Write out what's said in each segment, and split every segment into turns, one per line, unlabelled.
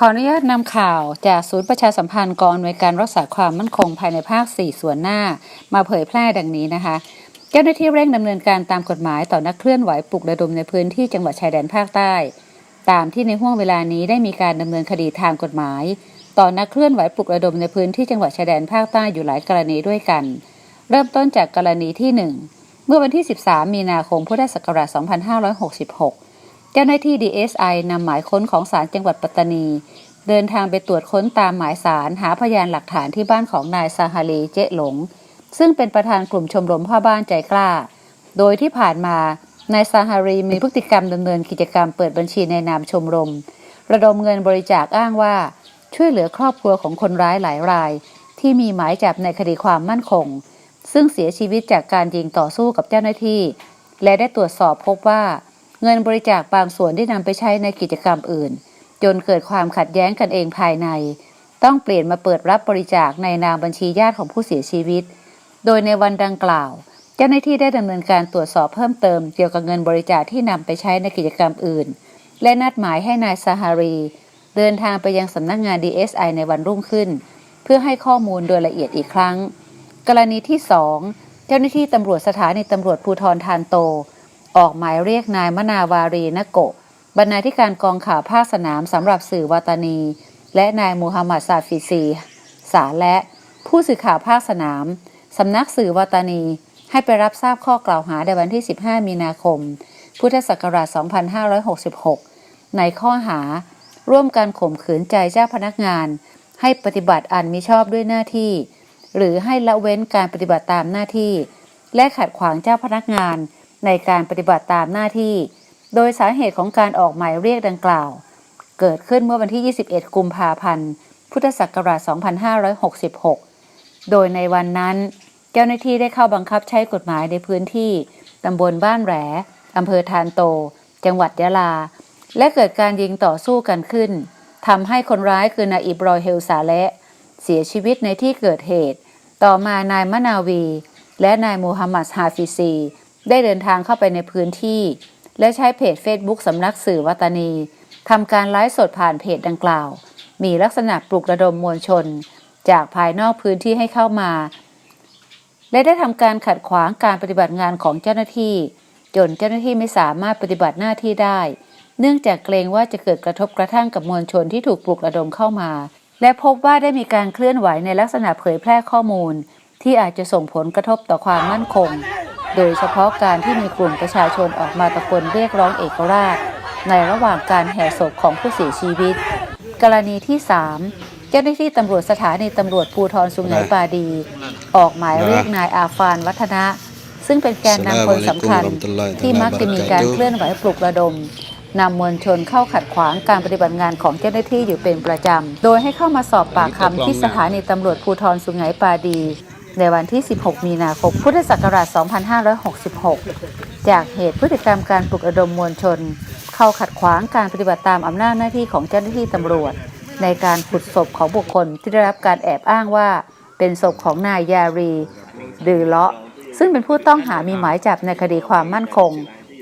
ขออนุญาตนำข่าวจากศูนย์ประชาสัมพันธ์กองอำนวยการรักษาความมั่นคงภายในภาค 4 ส่วนหน้า มาเผยแพร่ดังนี้นะคะเจ้าหน้าที่เร่งดำเนินการตามกฎหมายต่อนักเคลื่อนไหวปลุกระดมในพื้นที่จังหวัดชายแดนภาคใต้ ตามที่ในห่วงเวลานี้ได้มีการดำเนินคดีทางกฎหมาย ต่อนักเคลื่อนไหวปลุกระดมในพื้นที่จังหวัดชายแดนภาคใต้อยู่หลายกรณีด้วยกัน เริ่มต้นจากกรณีที่ 1 เมื่อวันที่ 13 มีนาคมพุทธศักราช2566 เจ้าหน้าที่ DSI นำหมายค้นของศาลจังหวัดปัตตานี เดินทางไปตรวจค้นตามหมายสารหาพยานหลักฐานที่บ้านของนายซาฮาลีเจ๊หลง ซึ่งเป็นประธานกลุ่มชมรมพ่อบ้านใจกล้า โดยที่ผ่านมานายซาฮารีมีพฤติกรรมดำเนินกิจกรรมเปิดบัญชีในนามชมรม ระดมเงินบริจาคอ้างว่า ช่วยเหลือครอบครัวของคนร้ายหลายราย ที่มีหมายจับในคดีความมั่นคง ซึ่งเสียชีวิตจากการยิงต่อสู้กับเจ้าหน้าที่ และได้ตรวจสอบพบว่า เงินบริจาคบางส่วนได้นำไปใช้ในกิจกรรมอื่น จนเกิดความขัดแย้งกันเองภายใน ต้องเปลี่ยนมาเปิดรับบริจาคในนามบัญชีญาติของผู้เสียชีวิต โดยในวันดังกล่าว เจ้าหน้าที่ได้ดำเนินการตรวจสอบเพิ่มเติมเกี่ยวกับเงินบริจาคที่นำไปใช้ในกิจกรรมอื่น และนัดหมายให้นายซาฮารี เดินทางไปยังสำนักงาน DSI ในวันรุ่งขึ้น เพื่อให้ข้อมูลโดยละเอียดอีกครั้ง กรณีที่ 2 เจ้าหน้าที่ตำรวจสถานีตำรวจภูธรทานโต ออกหมายเรียกนายมนาวารีนโกะบรรณาธิการกองข่าวภาคสนามสำหรับสื่อวาตานี และนายมูฮัมหมัดซาฟิซี สาและ ผู้สื่อข่าวภาคสนามสำนักสื่อวาตานี ให้ไปรับทราบข้อกล่าวหาในวันที่ 15 มีนาคม พุทธศักราช 2566 ในข้อหา ร่วมกันข่มขืนใจเจ้าพนักงาน ให้ปฏิบัติอันมิชอบด้วยหน้าที่ หรือให้ละเว้นการปฏิบัติตามหน้าที่ และขัดขวางเจ้าพนักงาน ในการปฏิบัติตามหน้าที่ โดยสาเหตุของการออกหมายเรียกดังกล่าว เกิดขึ้นเมื่อวันที่ 21 กุมภาพันธ์ พุทธศักราช 2566 โดยในวันนั้น เจ้าหน้าที่ได้เข้าบังคับใช้กฎหมายในพื้นที่ตำบลบ้านแหลอำเภอทานโต จังหวัดยะลา และเกิดการยิงต่อสู้กันขึ้นทำให้คนร้ายคือนายอิบรอยเฮลซาและเสียชีวิตในที่เกิดเหตุ ต่อมานายมะนาวี และนายมูฮัมหมัดฮาฟิซี ได้เดินทางเข้าไปในพื้นที่ และใช้เพจ Facebook สำนักสื่อวัตนีทำการไลฟ์สดผ่านเพจดังกล่าว มีลักษณะปลุกระดมมวลชน จากภายนอกพื้นที่ให้เข้ามา และได้ทำการขัดขวางการปฏิบัติงานของเจ้าหน้าที่ จนเจ้าหน้าที่ไม่สามารถปฏิบัติหน้าที่ได้ เนื่องจากเกรงว่าจะเกิดกระทบกระทั่งกับมวลชนที่ถูกปลุกระดมเข้ามา และพบว่าได้มีการเคลื่อนไหวในลักษณะเผยแพร่ข้อมูล ที่อาจจะส่งผลกระทบต่อความมั่นคง โดยเฉพาะการที่มีกลุ่มประชาชนออกมาตะโกนเรียกร้องเอกราช ในระหว่างการแห่ศพของผู้เสียชีวิต กรณีที่ 3 เจ้าหน้าที่ตำรวจสถานีตำรวจภูธรสุไหงปาดี ออกหมายเรียกนายอาฟานวัฒนะ ซึ่งเป็นแกนนำคนสำคัญที่มักจะมีการเคลื่อนไหวปลุกระดมนำมวลชนเข้าขัดขวางการปฏิบัติงานของเจ้าหน้าที่อยู่เป็นประจำ โดยให้เข้ามาสอบปากคำที่สถานีตำรวจภูธรสุไหงปาดี ในวันที่ 16 มีนาคม พุทธศักราช 2566 จากเหตุพฤติกรรมการปลุกระดมมวลชน เข้าขัดขวางการปฏิบัติตามอำนาจหน้าที่ของเจ้าหน้าที่ตำรวจ ในการขุดศพของบุคคลที่ได้รับการแอบอ้างว่า เป็นศพของนายยารี ดือเลาะ ซึ่งเป็นผู้ต้องหามีหมายจับในคดีความมั่นคง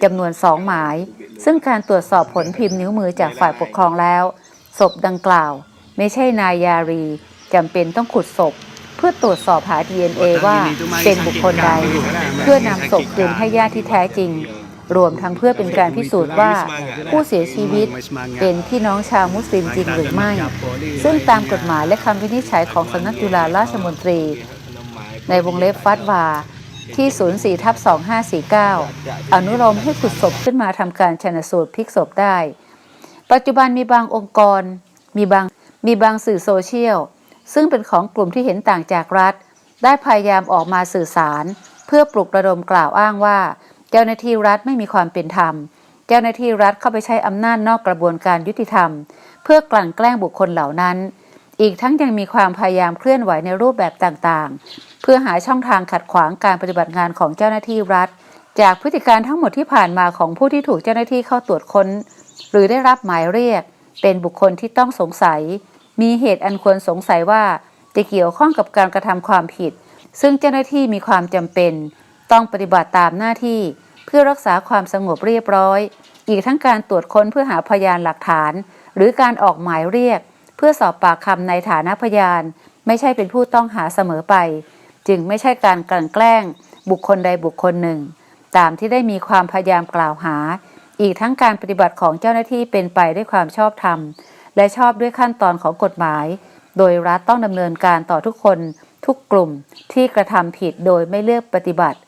จำนวนสองหมาย ซึ่งการตรวจสอบผลพิมพ์นิ้วมือจากฝ่ายปกครองแล้ว ศพดังกล่าว ไม่ใช่นายยารีจำเป็นต้องขุดศพ เพื่อตรวจสอบหา DNA ว่าเป็นบุคคลใด เพื่อนำศพคืนให้ญาติที่แท้จริง รวมทั้งเพื่อเป็นการพิสูจน์ว่า ผู้เสียชีวิตเป็นพี่น้องชาวมุสลิมจริงหรือไม่ ซึ่งตามกฎหมายและคำวินิจฉัยของสำนักจุฬาราชมนตรี ในวงเล็บฟัดวาที่ 04ทับ2549 อนุโลมให้ขุดศพขึ้นมาทำการชนสูตรพลิกศพได้ ปัจจุบันมีบางองค์กร มีบางมีบางสื่อโซเชียล ซึ่งเป็นของกลุ่มที่เห็นต่างจากรัฐ ได้พยายามออกมาสื่อสาร เพื่อปลุกระดมกล่าวอ้างว่า เจ้าหน้าที่รัฐไม่มีความเป็นธรรม เจ้าหน้าที่รัฐเข้าไปใช้อำนาจนอกกระบวนการยุติธรรม เพื่อกลั่นแกล้งบุคคลเหล่านั้น อีกทั้งยังมีความพยายามเคลื่อนไหวในรูปแบบต่างๆ เพื่อหาช่องทางขัดขวางการปฏิบัติงานของเจ้าหน้าที่รัฐ จากพฤติการทั้งหมดที่ผ่านมาของผู้ที่ถูกเจ้าหน้าที่เข้าตรวจค้น หรือได้รับหมายเรียก เป็นบุคคลที่ต้องสงสัย มีเหตุอันควรสงสัยว่าจะเกี่ยวข้องกับการกระทำความผิด ซึ่งเจ้าหน้าที่มีความจำเป็น ต้องปฏิบัติตามหน้าที่ เพื่อรักษาความสงบเรียบร้อย อีกทั้งการตรวจค้นเพื่อหาพยานหลักฐาน หรือการออกหมายเรียก เพื่อสอบปากคำในฐานะพยาน ไม่ใช่เป็นผู้ต้องหาเสมอไป จึงไม่ใช่การกลั่นแกล้ง บุคคลใดบุคคลหนึ่ง ตามที่ได้มีความพยายามกล่าวหา อีกทั้งการปฏิบัติของเจ้าหน้าที่เป็นไปด้วยความชอบธรรม และชอบด้วยขั้นตอนของกฎหมาย โดยรัฐต้องดำเนินการต่อทุกคน ทุกกลุ่มที่กระทำผิดโดยไม่เลือกปฏิบัติ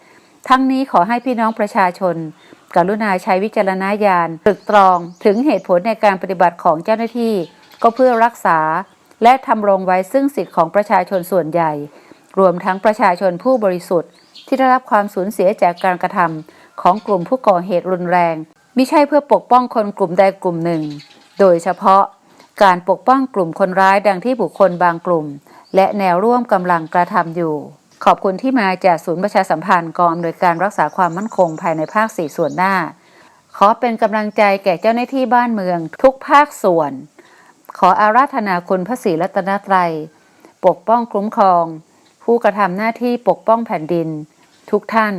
ทั้งนี้ขอให้พี่น้องประชาชน กรุณาใช้วิจารณญาณตรึกตรองถึงเหตุผลในการปฏิบัติของเจ้าหน้าที่ ก็เพื่อรักษา และทำรงไว้ซึ่งสิทธิของประชาชนส่วนใหญ่ รวมทั้งประชาชนผู้บริสุทธิ์ ที่ได้รับความสูญเสียจากการกระทำของกลุ่มผู้ก่อเหตุรุนแรงมิใช่เพื่อปกป้องคนกลุ่มใดกลุ่มหนึ่ง โดยเฉพาะ การปกป้องกลุ่มคนร้ายดังที่บุคคลบางกลุ่ม และแนวร่วมกำลังกระทำอยู่ ขอบคุณที่มาจากศูนย์ประชาสัมพันธ์กองอำนวยการรักษาความมั่นคงภายในภาคสี่ส่วนหน้า ขอเป็นกำลังใจแก่เจ้าหน้าที่บ้านเมืองทุกภาคส่วน ขออาราธนาคุณพระศรีรัตนตรัย ปกป้องคุ้มครอง ผู้กระทำหน้าที่ปกป้องแผ่นดิน ทุกท่าน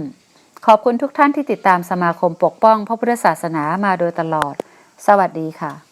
ขอบคุณทุกท่านที่ติดตามสมาคมปกป้องพระพุทธศาสนามาโดยตลอด สวัสดีค่ะ